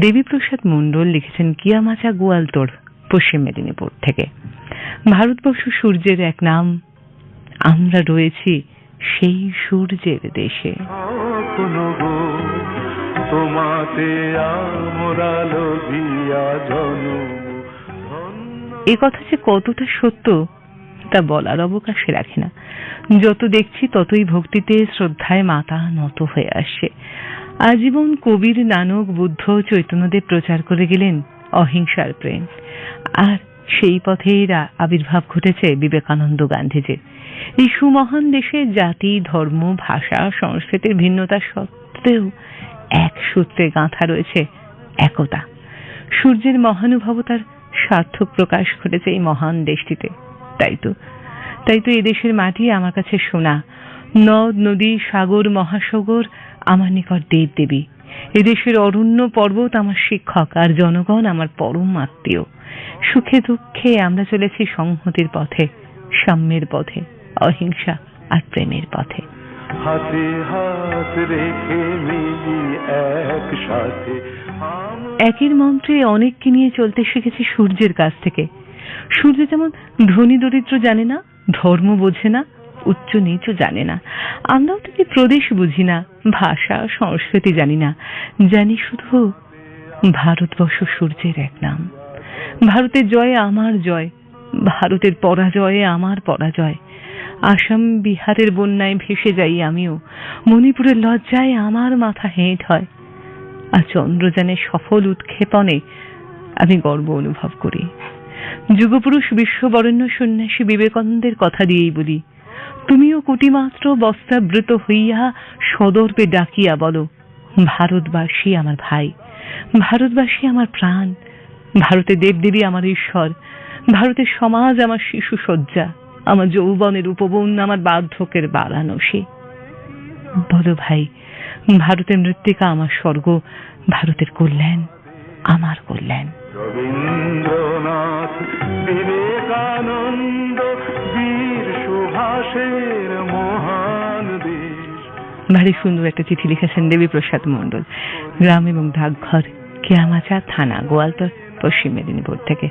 দেবীপ্রসাদ মণ্ডল লিখেছেন কিয়ামাচা গোয়ালতোড় পশ্চিম মেদিনীপুর থেকে। ভারতবর্ষ সূর্যের এক নাম। আমরা রয়েছি সেই সূর্যের দেশে। তোমাতে আমরা লভিয়া জনম এ কথা যে কতটা সত্য তা বলার অবকাশে রাখে না। যত দেখছি ততই ভক্তিতে শ্রদ্ধায় মাতা নত হয়ে আসছে আজীবন কবির নানক বুদ্ধ চৈতন্যদেব প্রচার করে গেলেন অহিংসার প্রেম। আর সেই পথেই আবির্ভাব ঘটেছে বিবেকানন্দ গান্ধীজির। এই সুমহান দেশে জাতি, ধর্ম, ভাষা, সংস্কৃতির ভিন্নতা সত্ত্বেও এক সূত্রে গাঁথা রয়েছে একতা। সূর্যের মহানুভবতার সার্থক প্রকাশ ঘটেছে এই মহান দেশটিতে। তাই তো তাই তো এদেশের মাটি আমার কাছে সোনা। নদ নদী সাগর মহাসাগর আমার নিকট দেব দেবী এদেশের অরণ্য পর্বত আমার শিক্ষক আর জনগণ আমার পরম আত্মীয়। সুখে দুঃখে আমরা চলেছি সংহতির পথে সাম্যের পথে অহিংসা আর প্রেমের পথে। হাতে হাত রেখে মিলি একসাথে একের মন্ত্রে অনেককে নিয়ে চলতে শিখেছি সূর্যের কাছ থেকে। সূর্য যেমন ধনী দরিদ্র জানে না ধর্ম বোঝে না উচ্চ নিচু জানে না। আমরাও তাকে প্রদেশ বুঝি না, ভাষা, সংস্কৃতি জানি না। জানি শুধু ভারতবর্ষ সূর্যের এক নাম। ভারতের জয়ে আমার জয়, ভারতের পরাজয়ে আমার পরাজয়। আসাম বিহারের বন্যায় ভেসে যাই আমিও, মণিপুরের লজ্জায় আমার মাথা হেঁট হয়। আর চন্দ্রযানের সফল উৎক্ষেপণে আমি গর্ব অনুভব করি। যুগপুরুষ বিশ্ববরেণ্য সন্ন্যাসী বিবেকানন্দের কথা দিয়েই বলি তুমিও কুটিমাত্র বস্তাবৃত হইয়া সদর্পে ডাকিয়া বলো, ভারতবাসী আমার ভাই, ভারতবাসী আমার প্রাণ, ভারতে দেবদেবী আমার ঈশ্বর, ভারতের সমাজ আমার শিশু সজ্জা আমার যৌবনের উপবন, আমার বার্ধকের বারাণসী। বলো ভাই, ভারতের মৃত্তিকা আমার স্বর্গ, ভারতের কল্যাণ আমার কল্যাণ। রবীন্দ্রনাথ ভারী সুন্দর একটা চিঠি লিখেছেন দেবীপ্রসাদ মণ্ডল। গ্রাম এবং ডাকঘর, কেয়ামাচা থানা, গোয়ালতর, পশ্চিম মেদিনীপুর থেকে।